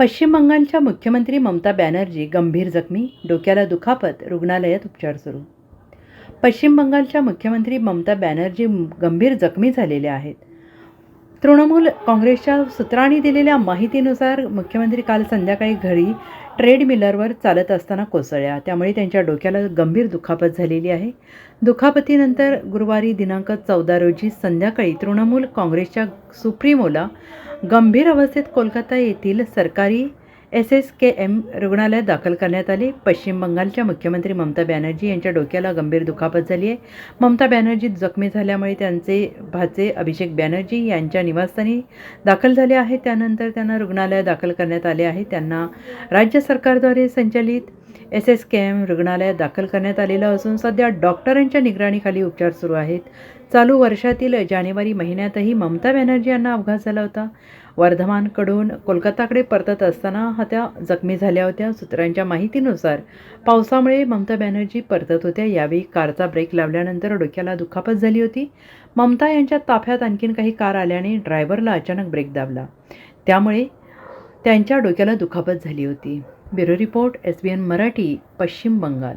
पश्चिम बंगालच्या मुख्यमंत्री ममता बॅनर्जी गंभीर जखमी डोक्याला दुखापत रुग्णालयात उपचार सुरू. पश्चिम बंगालच्या मुख्यमंत्री ममता बॅनर्जी गंभीर जखमी झालेल्या आहेत. तृणमूल काँग्रेसच्या सूत्रांनी दिलेल्या माहितीनुसार मुख्यमंत्री काल संध्याकाळी घरी ट्रेडमिलरवर चालत असताना कोसळल्या. त्यामुळे त्यांच्या डोक्याला गंभीर दुखापत झालेली आहे. दुखापतीनंतर गुरुवारी दिनांक चौदा रोजी संध्याकाळी तृणमूल काँग्रेसच्या सुप्रीमोला गंभीर अवस्थेत कोलकाता येथील सरकारी एस एस के एम रुग्णालयात दाखल करण्यात आले. पश्चिम बंगालच्या मुख्यमंत्री ममता बॅनर्जी यांच्या डोक्याला गंभीर दुखापत झाली आहे. ममता बॅनर्जी जखमी झाल्यामुळे त्यांचे भाचे अभिषेक बॅनर्जी यांच्या निवासस्थानी दाखल झाले आहेत त्यानंतर त्यांना रुग्णालयात दाखल करण्यात आले आहे. त्यांना राज्य सरकारद्वारे संचलित एस एस के एम रुग्णालयात दाखल करण्यात आलेलं असून सध्या डॉक्टरांच्या निगराणीखाली उपचार सुरू आहेत. चालू वर्षातील जानेवारी महिन्यातही ममता बॅनर्जी यांना अपघात झाला होता. वर्धमानकडून कोलकाताकडे परतत असताना हा त्या जखमी झाल्या होत्या. सूत्रांच्या माहितीनुसार पावसामुळे ममता बॅनर्जी परतत होत्या. यावेळी कारचा ब्रेक लावल्यानंतर डोक्याला दुखापत झाली होती. ममता यांच्या ताफ्यात आणखीन काही कार आल्याने ड्रायव्हरला अचानक ब्रेक दाबला. त्यामुळे त्यांच्या डोक्याला दुखापत झाली होती. Bureau report S B N Marathi पश्चिम बंगाल.